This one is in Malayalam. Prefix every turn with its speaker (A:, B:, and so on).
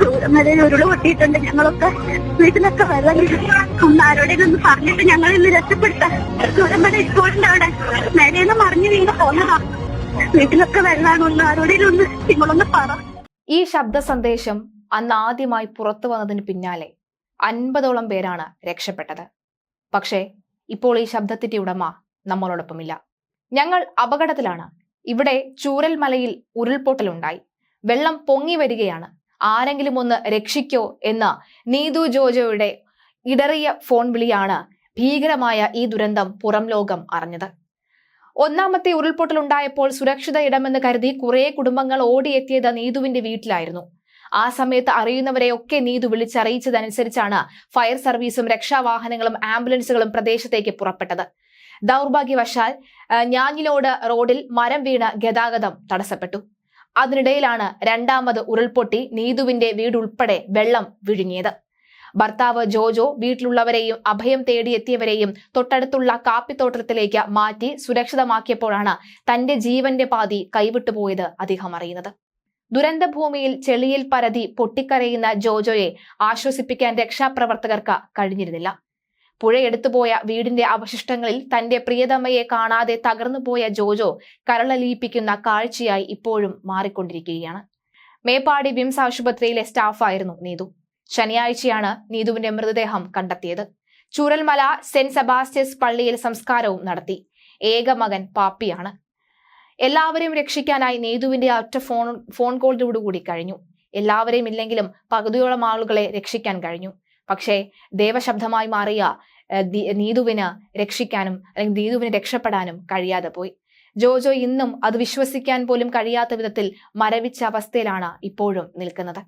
A: ചൂരമലയിൽ ഉരുൾ പൊട്ടിയിട്ടുണ്ട്. ഞങ്ങളൊക്കെ വീട്ടിലൊക്കെ വെള്ളം ഒന്ന് ആരോടെങ്കിലും ഒന്ന് പറഞ്ഞിട്ട് ഞങ്ങൾ ഇന്ന് രക്ഷപ്പെടുത്താം ഇപ്പോഴുണ്ട് സ്കൂളിന്റെ അവിടെ. മേലേന്ന് മറിഞ്ഞു വീണ് പോന്നതാ. വീട്ടിലൊക്കെ വെള്ളമാണ് ഒന്ന് ആരോടെങ്കിലും ഒന്ന് നിങ്ങളൊന്ന് പറ.
B: ഈ ശബ്ദ സന്ദേശം അന്ന് ആദ്യമായി പുറത്തു വന്നതിന് പിന്നാലെ അൻപതോളം പേരാണ് രക്ഷപ്പെട്ടത്. പക്ഷേ ഇപ്പോൾ ഈ ശബ്ദത്തിന്റെ ഉടമ നമ്മളോടൊപ്പമില്ല. ഞങ്ങൾ അപകടത്തിലാണ്. ഇവിടെ ചൂരൽമലയിൽ ഉരുൾപൊട്ടലുണ്ടായി. വെള്ളം പൊങ്ങി വരികയാണ്. ആരെങ്കിലും ഒന്ന് രക്ഷിക്കോ എന്ന നീതു ജോജോയുടെ ഇടറിയ ഫോൺ വിളിയാണ് ഭീകരമായ ഈ ദുരന്തം പുറം ലോകം അറിഞ്ഞത്. ഒന്നാമത്തെ ഉരുൾപൊട്ടൽ ഉണ്ടായപ്പോൾ സുരക്ഷിത ഇടമെന്ന് കരുതി കുറെ കുടുംബങ്ങൾ ഓടിയെത്തിയത് നീതുവിന്റെ വീട്ടിലായിരുന്നു. ആ സമയത്ത് അറിയുന്നവരെ ഒക്കെ നീതു വിളിച്ചറിയിച്ചതനുസരിച്ചാണ് ഫയർ സർവീസും രക്ഷാവാഹനങ്ങളും ആംബുലൻസുകളും പ്രദേശത്തേക്ക് പുറപ്പെട്ടത്. ദൗർഭാഗ്യവശാൽ ഞാഞ്ഞിലോട് റോഡിൽ മരം വീണ് ഗതാഗതം തടസ്സപ്പെട്ടു. അതിനിടയിലാണ് രണ്ടാമത് ഉരുൾപൊട്ടി നീതുവിന്റെ വീടുൾപ്പെടെ വെള്ളം വിഴുങ്ങിയത്. ഭർത്താവ് ജോജോ വീട്ടിലുള്ളവരെയും അഭയം തേടിയെത്തിയവരെയും തൊട്ടടുത്തുള്ള കാപ്പിത്തോട്ടത്തിലേക്ക് മാറ്റി സുരക്ഷിതമാക്കിയപ്പോഴാണ് തന്റെ ജീവന്റെ പാതി കൈവിട്ടുപോയത് അദ്ദേഹം അറിയുന്നത്. ദുരന്തഭൂമിയിൽ ചെളിയിൽ പരതി പൊട്ടിക്കരയുന്ന ജോജോയെ ആശ്വസിപ്പിക്കാൻ രക്ഷാപ്രവർത്തകർക്ക് കഴിഞ്ഞിരുന്നില്ല. പുഴയെടുത്തുപോയ വീടിന്റെ അവശിഷ്ടങ്ങളിൽ തന്റെ പ്രിയതമയെ കാണാതെ തകർന്നുപോയ ജോജോ കരളലിയിപ്പിക്കുന്ന കാഴ്ചയായി ഇപ്പോഴും മാറിക്കൊണ്ടിരിക്കുകയാണ്. മേപ്പാടി വിംസ് ആശുപത്രിയിലെ സ്റ്റാഫായിരുന്നു നീതു. ശനിയാഴ്ചയാണ് നീതുവിന്റെ മൃതദേഹം കണ്ടെത്തിയത്. ചൂരൽമല സെന്റ് സെബാസ്റ്റ്യസ് പള്ളിയിൽ സംസ്കാരവും നടത്തി. ഏക മകൻ പാപ്പിയാണ്. എല്ലാവരെയും രക്ഷിക്കാനായി നീതുവിന്റെ ഒറ്റ ഫോൺ ഫോൺ കോളിലൂടെ കഴിഞ്ഞു. എല്ലാവരെയും ഇല്ലെങ്കിലും പകുതിയോളം ആളുകളെ രക്ഷിക്കാൻ കഴിഞ്ഞു. പക്ഷേ ദേവശബ്ദമായി മാറിയ നീതുവിന് രക്ഷിക്കാനും അല്ലെങ്കിൽ നീതുവിന് രക്ഷപ്പെടാനും കഴിയാതെ പോയി. ജോജോ ഇന്നും അത് വിശ്വസിക്കാൻ പോലും കഴിയാത്ത വിധത്തിൽ മരവിച്ച അവസ്ഥയിലാണ് ഇപ്പോഴും നിൽക്കുന്നത്.